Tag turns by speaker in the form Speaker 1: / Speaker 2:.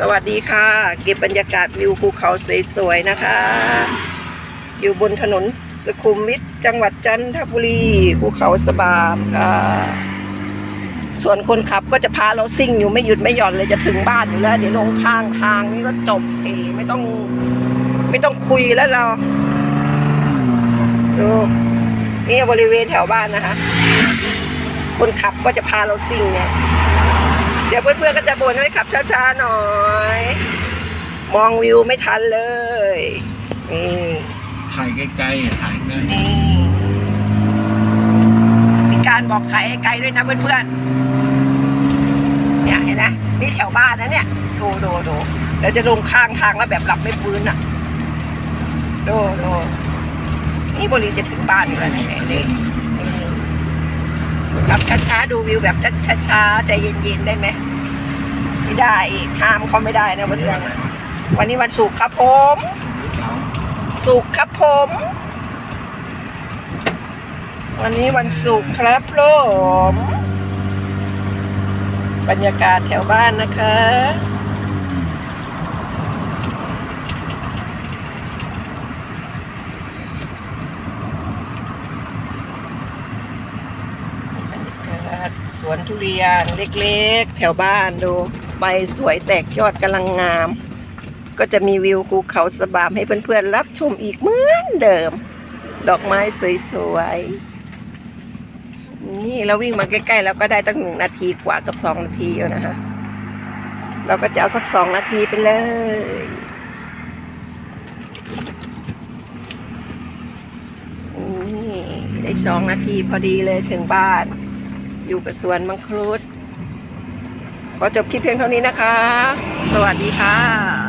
Speaker 1: สวัสดีค่ะ เก็บบรรยากาศวิวภูเขาสวยๆนะคะ อยู่บนถนนสุขุมวิทจังหวัดจันทบุรีภูเขาสบามค่ะ ส่วนคนขับก็จะพาเราซิ่งอยู่ไม่หยุดไม่หย่อนเลยจะถึงบ้านอยู่แล้ว เดี๋ยวลงข้างทางนี่ก็จบเองไม่ต้องไม่ต้องคุยแล้วเราดูนี่บริเวณแถวบ้านนะคะ คนขับก็จะพาเราซิ่งเนี่ย ดี๋ยวเพื่อนๆก็จะบ่นให้ขับช้าๆหน่อย มองวิวไม่ทันเลยนี่
Speaker 2: ถ่ายใกล้ๆอะถ่ายใกล้
Speaker 1: นี่มีการบอกไกลให้ไกลด้วยนะเพื่อนๆเนี่ยเห็นไหมนี่แถวบ้านนะเนี่ยดูดูดูเดี๋ยวจะลงข้างทางแล้วแบบหลับไม่ฟื้นอะดูดูนี่บริจะถึงบ้านอยู่แล้วเนี่ยนี่อืมขับช้าๆดูวิวแบบช้าๆใจเย็นๆได้ไหม ไม่ได้อีกห้ามเขาไม่ได้นะเพื่อนๆวันนี้วันศุกร์ครับผม
Speaker 2: เสา
Speaker 1: สุขครับผม วันนี้วันศุกร์ครับผมบรรยากาศแถวบ้านนะคะบรรยากาศสวนทุเรียนเล็กๆ แถวบ้านดูใบสวยแตกยอดกำลังงาม ก็จะมีวิวภูเขาสบามให้เพื่อนๆรับชมอีกเหมือนเดิม ดอกไม้สวยๆนี่เราวิ่งมาใกล้ๆแล้วก็ได้ตั้งหนึ่งนาทีกว่ากับสองนาทีแล้วนะคะเราก็จะเอาสักสองนาทีไปเลยนี่ได้สองนาทีพอดีเลยถึงบ้าน อยู่กับสวนมังคุด ขอจบคลิปเพียงเท่านี้นะคะ สวัสดีค่ะ